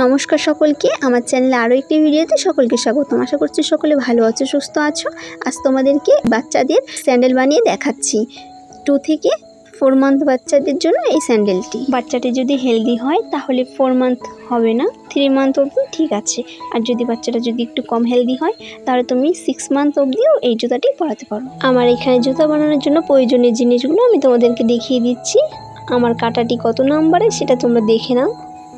নমস্কার সকলকে, আমার চ্যানেলে আরও একটি ভিডিওতে সকলকে স্বাগতম আশা করছি সকলে ভালো আছো, সুস্থ আছো। আজ তোমাদেরকে বাচ্চাদের স্যান্ডেল বানিয়ে দেখাচ্ছি। টু থেকে ফোর মান্থ বাচ্চাদের জন্য এই স্যান্ডেলটি। বাচ্চাটি যদি হেলদি হয়, তাহলে ফোর মান্থ হবে না, থ্রি মান্থ অবধি ঠিক আছে। আর যদি বাচ্চাটা যদি একটু কম হেলদি হয়, তাহলে তুমি সিক্স মান্থ অবধিও এই জুতাটি পরাতে পারো। আমার এখানে জুতা বানানোর জন্য প্রয়োজনীয় জিনিসগুলো আমি তোমাদেরকে দেখিয়ে দিচ্ছি। আমার কাটাটি কত নম্বরে সেটা তোমরা দেখে নাও।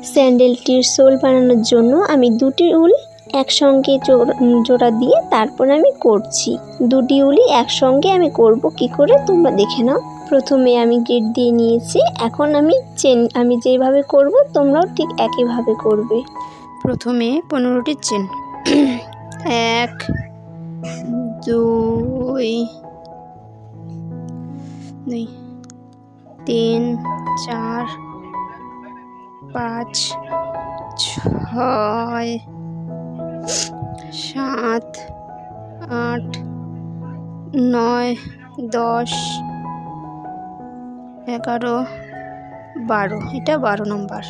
স্যান্ডেলটির সোল বানানোর জন্য আমি দুটি উল একসঙ্গে জোড়া- দিয়ে তারপর আমি করছি। দুটি উলি একসঙ্গে আমি করব কি করে তোমরা দেখে নাও। প্রথমে আমি গেট দিয়ে নিয়েছি, এখন আমি চেন আমি যেভাবে করব তোমরাও ঠিক একইভাবে করবে। প্রথমে পনেরোটি চেন এক দুই, তিন, চার পাঁচ, ছয়, সাত, আট, নয়, দশ, এগারো, বারো। এটা বারো নম্বর।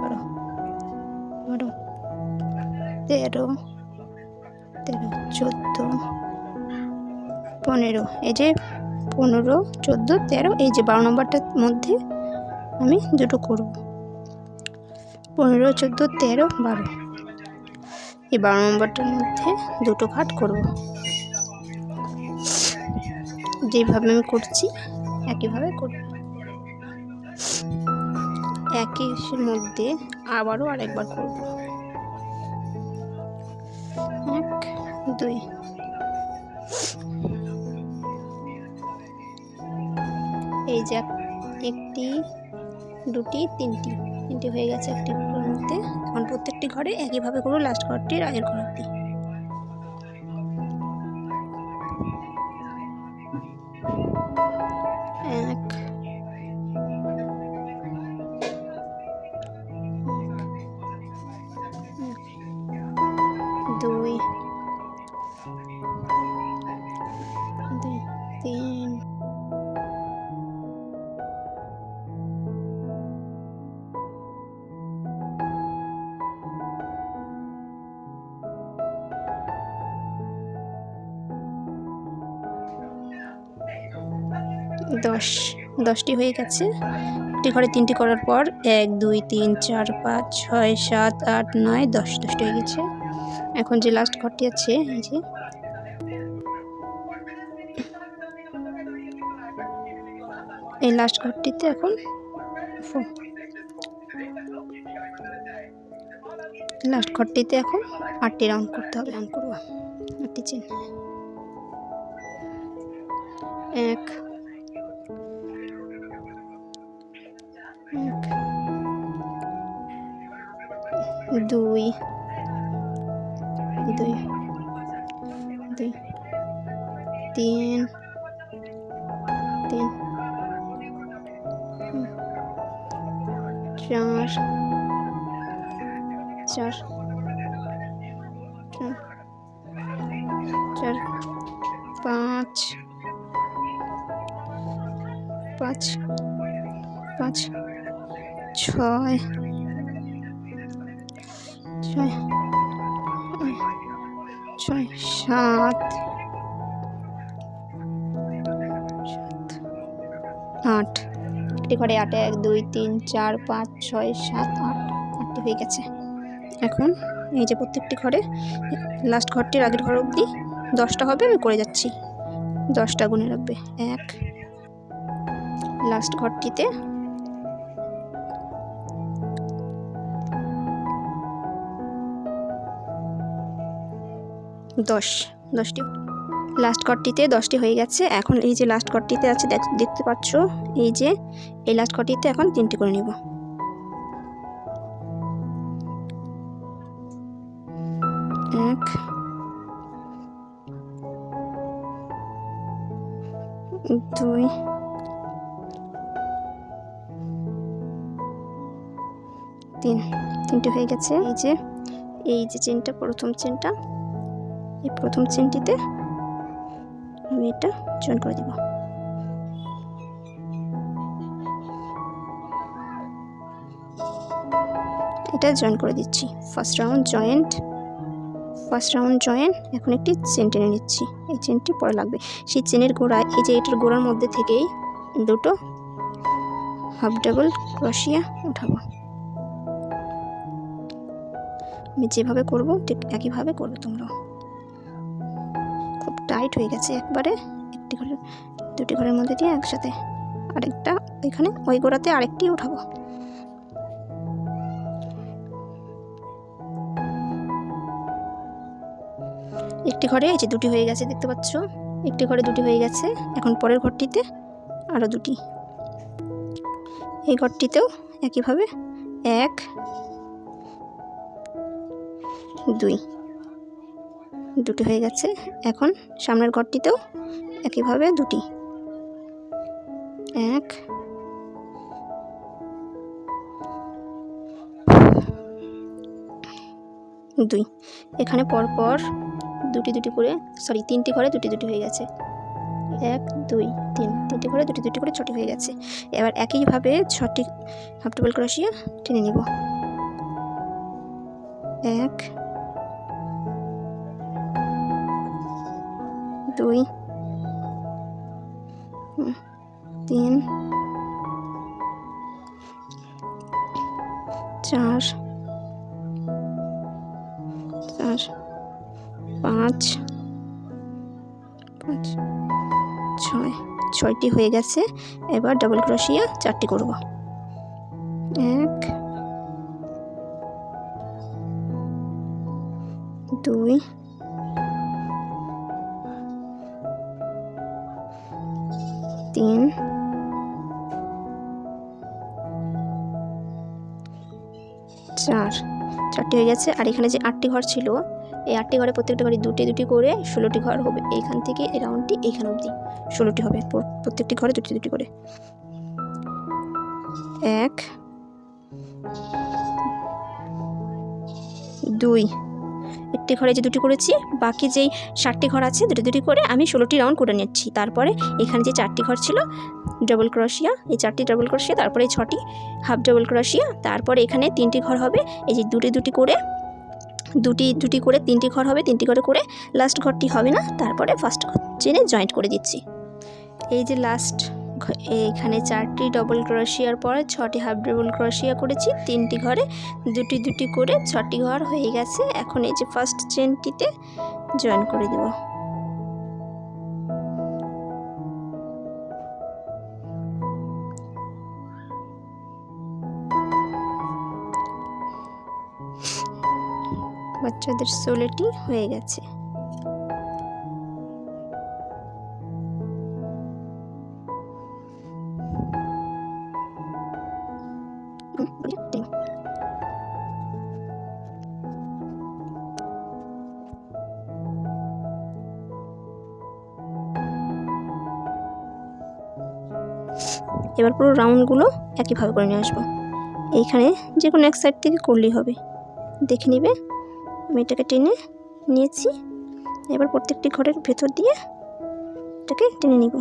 বারো। বারো। তেরো। তেরো, চোদ্দ, পনেরো। এই যে পনেরো, চোদ্দ, তেরো, এই যে বারো নম্বরটার মধ্যে আমি দুটো করব। পনেরো, চোদ্দ, তেরো, বারো। এই বারো নম্বরটার মধ্যে দুটো ঘাট করব। যেভাবে আমি করছি, একইভাবে করব। একই মধ্যে আবারও আরেকবার করব। এক, দুই। এই যে একটি, দুটি, তিনটি। তিনটি হয়ে গেছে একটি মধ্যে এখন প্রত্যেকটি ঘরে একইভাবে করব লাস্ট ঘরটির আগের ঘর অব্দি দশ, দশটি হয়ে গেছে। একটি ঘরে তিনটি করার পর এক, দুই, তিন, চার, পাঁচ, ছয়, সাত, আট, নয়, দশ, দশটি হয়ে গেছে। এখন যে লাস্ট ঘরটি আছে, এই যে। এই লাস্ট ঘরটিতে এখন লাস্ট ঘরটিতে এখন আটটি রাউন্ড করতে হবে রাউন্ড করব। আটটি চেন এক দুই। দুই। দুই। তিন। তিন। চার। চার। চার। পাঁচ। পাঁচ। পাঁচ। ছয়। সাত। আট। একটি ঘরে আটে এক, দুই, তিন, চার, পাঁচ, ছয়, সাত, আট। আটটি হয়ে গেছে। এখন এই যে প্রত্যেকটি ঘরে লাস্ট ঘরটির আগের ঘর অবধি দশটা হবে, আমি করে যাচ্ছি। দশটা গুনে রাখবে এক। লাস্ট ঘরটিতে দশ, দশটি। লাস্ট কটটিতে দশটি হয়ে গেছে। এখন এই যে লাস্ট কটটিতে আছে, দেখ- দেখতে পাচ্ছ? এই যে, এই লাস্ট কটটিতে এখন তিনটি করে নিব। এক, দুই, তিন, তিনটে হয়ে গেছে। এই যে এই যে চেনটা, প্রথম চেনটা। এই প্রথম চেনটিতে আমি এটা জয়েন করে দেব। এটা জয়েন করে দিচ্ছি। First round joint first round join এখন একটি চেন টেনে নিচ্ছি। এই চেনটি পরে লাগবে। সেই চেনের গোড়ায়, এই যে এটার গোড়ার মধ্যে থেকেই দুটো হাফ ডাবল ক্রসিয়া উঠাবো। আমি যেভাবে করব, ঠিক একইভাবে করবে তোমরা খুব টাইট হয়ে গেছে। একবারে একটি ঘরের দুটি ঘরের মধ্যে দিয়ে একসাথে আরেকটা, এখানে ওই গোড়াতে আরেকটি উঠাবো। একটি ঘরে এই যে দুটি হয়ে গেছে, দেখতে পাচ্ছ? একটি ঘরে দুটি হয়ে গেছে। এখন পরের ঘরটিতে আরও দুটি। এই ঘরটিতেও একইভাবে এক, দুই। দুটি হয়ে গেছে। এখন সামনের ঘরটিতেও একইভাবে দুটি। এক। দুই। এখানে পরপর দুটি দুটি করে সরি তিনটি ঘরে দুটি দুটি হয়ে গেছে। এক, দুই, তিন। তিনটি ঘরে দুটি দুটি করে ছটি হয়ে গেছে। এবার একইভাবে ছটি হাফ টেবিল ক্রসিয়ে টেনে নিব। এক। দুই তিন, চার চার, পাঁচ পাঁচ, ছয়, ছয়টি হয়ে গেছে। এবার ডাবল ক্রোশিয়া চারটি করব। এক, দুই চারটি হয়ে গেছে। আর এখানে যে আটটি ঘর ছিল, এই আটটি ঘরে প্রত্যেকটা ঘরে দুটি দুটি করে ষোলোটি ঘর হবে। এইখান থেকে এই রাউন্ডটি এইখান অবধি ষোলোটি হবে। প্রত্যেকটি ঘরে দুটি দুটি করে। এক, দুই একটি ঘরে যে দুটি করেছি, বাকি যেই ষাটটি ঘর আছে দুটি দুটি করে আমি ষোলোটি রাউন্ড করে নিচ্ছি। তারপরে এখানে যে চারটি ঘর ছিল ডবল ক্রোশিয়া এই চারটি ডবল ক্রোশিয়া তারপরে ছটি হাফ ডবল ক্রোশিয়া তারপরে এখানে তিনটি ঘর হবে, এই যে দুটি দুটি করে, দুটি দুটি করে তিনটি ঘর হবে, তিনটি ঘরে করে লাস্ট ঘরটি হবে না, তারপরে ফার্স্ট ঘর চেনে জয়েন্ট করে দিচ্ছি। এই যে লাস্ট এইখানে চারটি ডবল ক্রোশিয়ার পরে ছটি হাফ ডবল ক্রোশিয়া করেছি। তিনটি ঘরে দুটি দুটি করে ছটি ঘর হয়ে গেছে। এখন এই যে ফার্স্ট চেনটিতে জয়েন করে দেব। বাচ্চাদের সোলেটি হয়ে গেছে। এবার পুরো রাউন্ডগুলো একইভাবে করে নিয়ে আসব। এইখানে যে কোনো এক সাইড থেকে করলেই হবে। দেখে নিবে, আমি এটাকে টেনে নিয়েছি। এবার প্রত্যেকটি ঘরের ভেতর দিয়ে এটাকে টেনে নিব।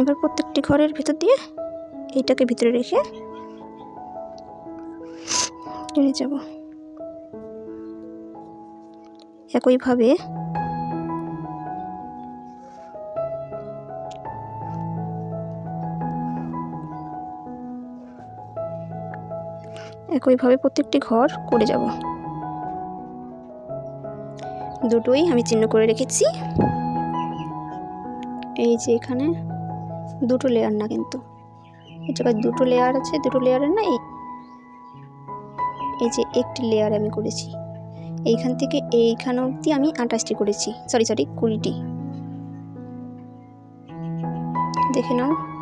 এবার প্রত্যেকটি ঘরের ভেতর দিয়ে এইটাকে ভিতরে রেখে টেনে যাব। একইভাবে একইভাবে প্রত্যেকটি ঘর করে যাব। দুটোই আমি চিহ্ন করে রেখেছি। এই যে এখানে দুটো লেয়ার না কিন্তু। এই জায়গায় দুটো লেয়ার আছে, দুটো লেয়ারের না এই এই যে একটি লেয়ার আমি করেছি। এইখান থেকে এইখান অবধি আমি আঠাশটি করেছি। সরি সরি কুড়িটি। দেখে নাও।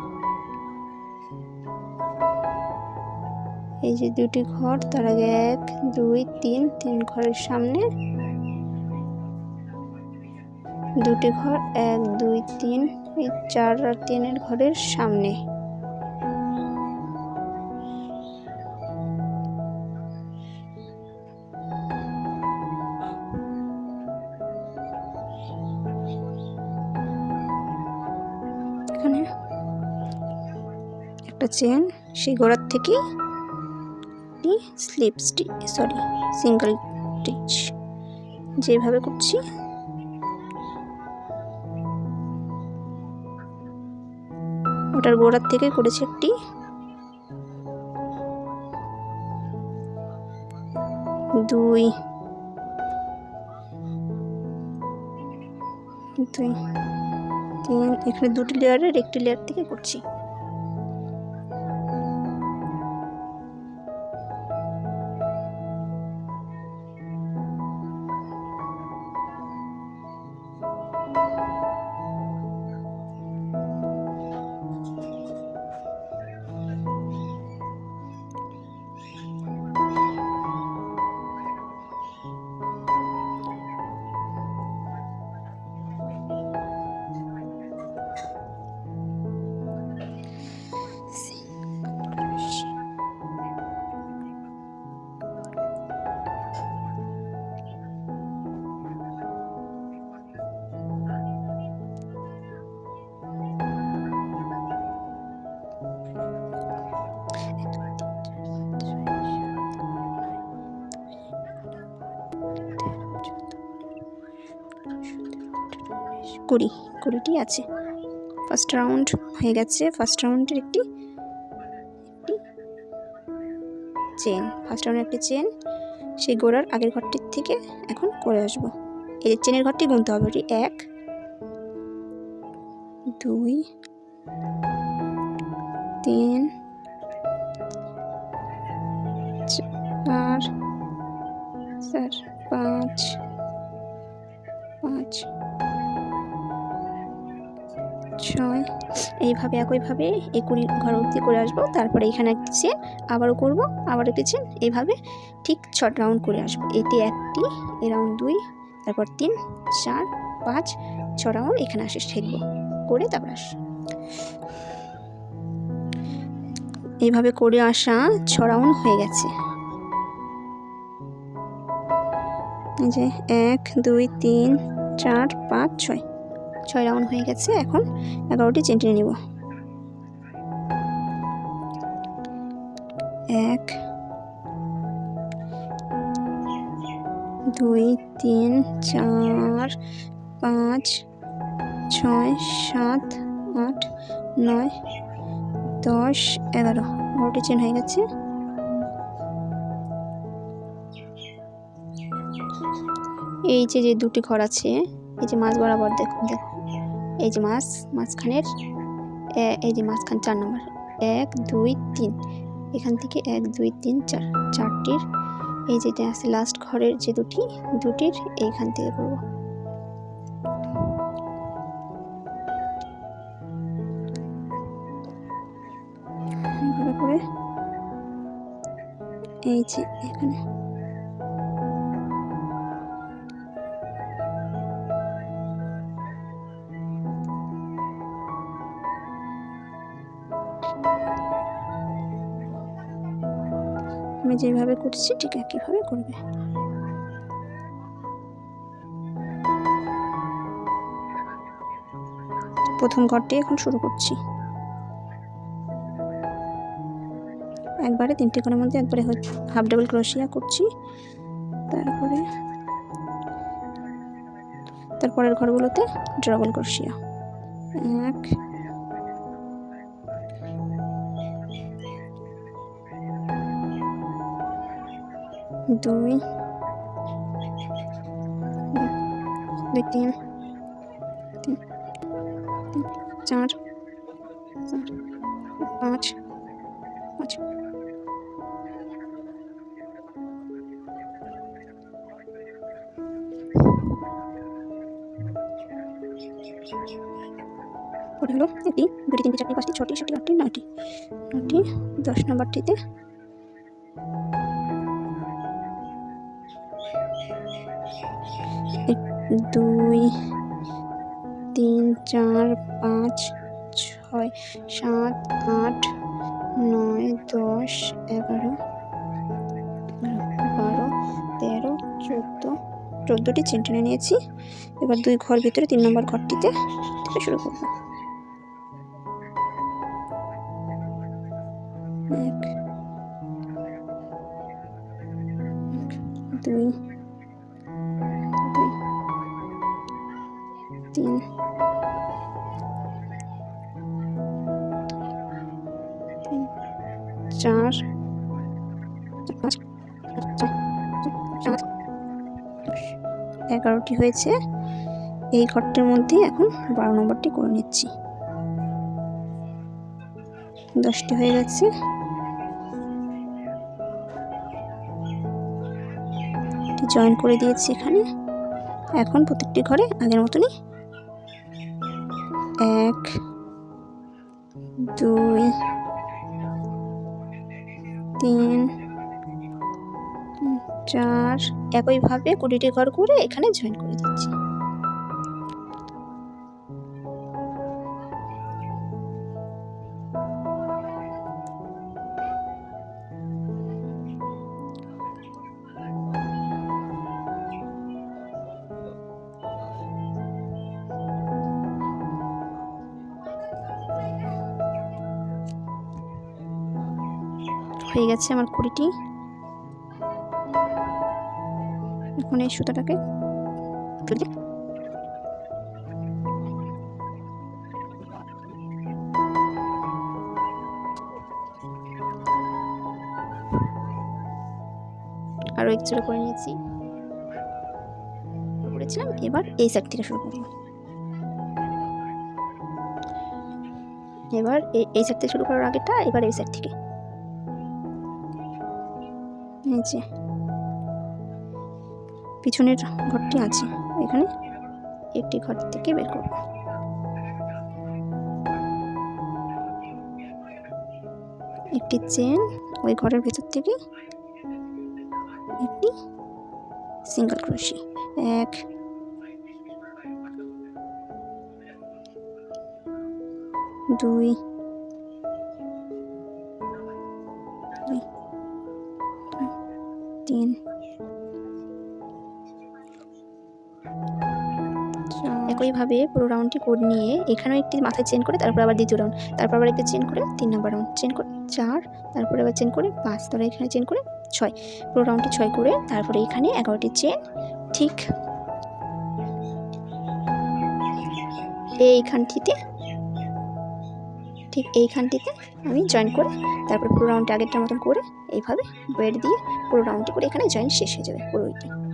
এই যে দুটি ঘর, তার আগে এক, দুই, তিন তিন ঘরের সামনে। দুটি ঘর, এক, দুই, তিন, এই চার আর তিনের ঘরের সামনে। এখানে একটা চেন, সেই গোড়ার থেকে slip stitch sorry, single stitch. যেভাবে করছি। ওটার গোড়ার থেকে করেছি একটি দুই দুই তিন। এখানে দুটি লেয়ারের একটি লেয়ার থেকে করছি। কুড়ি, কুড়িটি আছে। ফার্স্ট রাউন্ড হয়ে গেছে। ফার্স্ট রাউন্ডের একটি একটি চেন ফার্স্ট রাউন্ডের একটি চেন সেই গোড়ার আগের ঘরটির থেকে এখন করে আসব। এই যে চেনের ঘরটি গুনতে হবে ওটি এক, দুই, তিন, চার চার, পাঁচ পাঁচ ছয় এইভাবে, একইভাবে এই কুড়ি ঘর অবধি করে আসব। তারপরে এখানে একটি চেন আবারও করব আবার একটি চেন। এইভাবে ঠিক ছ রাউন্ড করে আসব। এটি একটি, এ রাউন্ড দুই, তারপর তিন, চার, পাঁচ, ছ রাউন্ড এখানে আসে ঠেকবো করে তারপর আস। এইভাবে করে আসা ছ রাউন্ড হয়ে গেছে। যে, এক, দুই, তিন, চার, পাঁচ, ছয়। ছয় রাউন্ড হয়ে গেছে, এখন এগারোটি চেন টেনে নিব। এক, দুই, তিন, চার, পাঁচ, ছয়, সাত, আট, নয়, দশ, এগারো। এগারোটি চেন হয়ে গেছে। এই যে যে দুটি ঘর আছে, এই যে মাছ বরাবর দেখুন দেখুন। এই যে মাছ, মাঝখানের এই যে মাঝখান চার নম্বর। এক, দুই, তিন। এখান থেকে এক, দুই, তিন, চার। চারটির, এই যেটা আছে লাস্ট ঘরের যে দুটি, দুটির এইখান থেকে করব। এই যে এখানে। আমি যেভাবে করছি, ঠিক একইভাবে করবে। প্রথম ঘরটি এখন শুরু করছি। একবারে তিনটি ঘরের মধ্যে একবারে হাফ ডাবল ক্রোশিয়া করছি। তারপরে, তারপরের ঘরগুলোতে ডাবল ক্রোশিয়া এক দুই। তিন। তিন চার পাঁচ পাঁচ। পরে হলো এটি। দুটি, তিনটি, চারটি, পাঁচটি, ছটি, সাতটি, আটটি, নয়টি। নয়টি, দশ নম্বরটিতে দুই, তিন, চার, পাঁচ, ছয়, সাত, আট, নয়, দশ, এগারো, বারো, তেরো, চোদ্দ, চোদ্দোটি চেন টেনে নিয়েছি। এবার দুই ঘর ভিতরে তিন নম্বর ঘরটিতে থেকে শুরু করব। এক চার এগারোটি হয়েছে। এই ঘরটির মধ্যে এখন বারো নম্বরটি করে নিচ্ছি। দশটি হয়ে গেছে। জয়েন করে দিয়েছি এখানে। এখন প্রত্যেকটি ঘরে আগের মতনই এক, দুই তিন চার একইভাবে কুড়িটি ঘর করে এখানে জয়েন করে দিচ্ছি। গেছে আমার কুড়িটি। এখন এই সুতাটাকে আরও এক করে নিয়েছি। করেছিলাম, এবার এই সাইড থেকে শুরু করব। এবার এই সাইড থেকে শুরু করার আগেটা এবার এই সাইড থেকে যে পিছনের ঘরটি আছে। এখানে একটি ঘর থেকে বের করব। একটি চেন ওই ঘরের ভেতর থেকে একটি সিঙ্গেল ক্রোশি এক দুই একইভাবে পুরো রাউন্ডটি কোড নিয়ে এখানেও একটি মাথায় চেন করে তারপর আবার দ্বিতীয় রাউন্ড তারপর আবার একটা চেন করে তিন নম্বর রাউন্ড চেন করে চার, তারপরে আবার চেন করে পাঁচ, তারপরে এখানে চেন করে ছয়। পুরো রাউন্ডটি ছয় করে তারপরে এখানে এগারোটি চেন ঠিক এইখানটিতে ঠিক এইখানটিতে আমি জয়েন করে তারপর পুরো রাউন্ডটি আগেরটার মতন করে এইভাবে বেড দিয়ে পুরো রাউন্ডটি করে এখানে জয়েন শেষ হয়ে যাবে পুরো পুরোইটা।